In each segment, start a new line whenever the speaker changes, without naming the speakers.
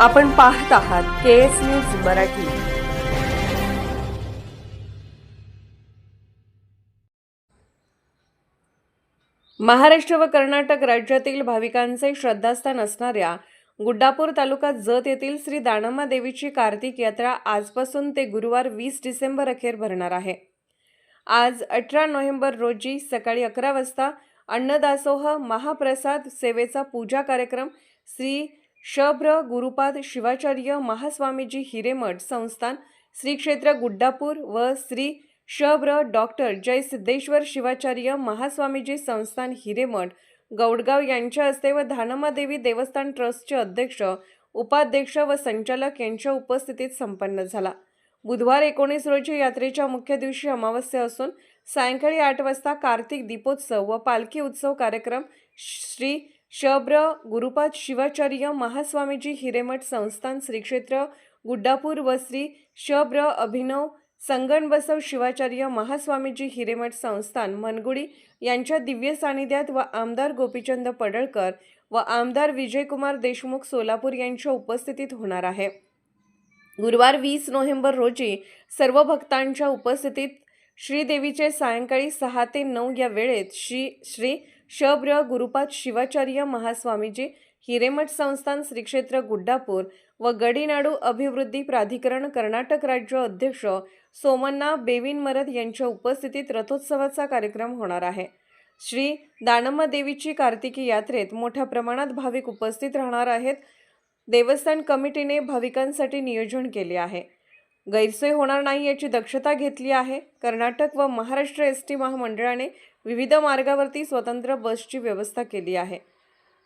आपण पाहत आहात K S news Marathi. Maharashtra व कर्नाटक राज्यातील भाविकांचे श्रद्धास्थान असणाऱ्या गुड्डापूर तालुका जत येथील श्री दानम्मा देवीची कार्तिक यात्रा आजपासून ते गुरुवार वीस डिसेंबर अखेर भरणार आहे. आज अठरा नोव्हेंबर रोजी सकाळी अकरा वाजता अन्नदासोह महाप्रसाद सेवेचा पूजा कार्यक्रम श्री शभ्र गुरुपाद शिवाचार्य महास्वामीजी हिरेमठ संस्थान श्री क्षेत्र गुड्डापूर व श्री शभ्र डॉक्टर जय सिद्धेश्वर शिवाचार्य महास्वामीजी संस्थान हिरेमठ गौडगाव यांच्या हस्ते व धानमादेवी देवस्थान ट्रस्टचे अध्यक्ष उपाध्यक्ष व संचालक यांच्या उपस्थितीत संपन्न झाला. बुधवार एकोणीस रोजी यात्रेच्या मुख्य दिवशी अमावस्या असून सायंकाळी आठ वाजता कार्तिक दीपोत्सव व पालखी उत्सव कार्यक्रम श्री शब्र गुरुपाद शिवाचार्य महास्वामीजी हिरेमठ संस्थान श्री क्षेत्र गुड्डापूर व श्री शब्र अभिनव संगणबसव शिवाचार्य महास्वामीजी हिरेमठ संस्थान मनगुडी यांच्या दिव्य सानिध्यात व आमदार गोपीचंद पडळकर व आमदार विजयकुमार देशमुख सोलापूर यांच्या उपस्थितीत होणार आहे. गुरुवार वीस नोव्हेंबर रोजी सर्व भक्तांच्या उपस्थितीत श्रीदेवीचे सायंकाळी सहा ते नऊ या वेळेत श्री श्री शब्र गुरुपाद शिवाचार्य महास्वामीजी हिरेमठ संस्थान श्री क्षेत्र गुड्डापूर व गडीनाडू अभिवृद्धी प्राधिकरण कर्नाटक राज्य अध्यक्ष सोमन्ना बेविनमरद यांच्या उपस्थितीत रथोत्सवाचा कार्यक्रम होणार आहे. श्री दानम्मा देवीची कार्तिकी यात्रेत मोठ्या प्रमाणात भाविक उपस्थित राहणार आहेत. देवस्थान कमिटीने भाविकांसाठी नियोजन केले आहे. गैरसोय होणार नाही याची दक्षता घेतली आहे. कर्नाटक व महाराष्ट्र एस टी महामंडळाने विविध मार्गावरती स्वतंत्र बसची व्यवस्था केली आहे.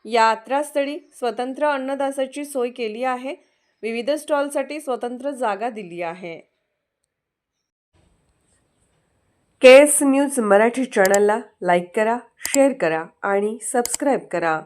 यात्रास्थळी स्वतंत्र अन्नदासाची सोय केली आहे. विविध स्टॉलसाठी स्वतंत्र जागा दिली आहे. के एस न्यूज मराठी चॅनलला लाईक करा शेअर करा आणि सबस्क्राईब करा.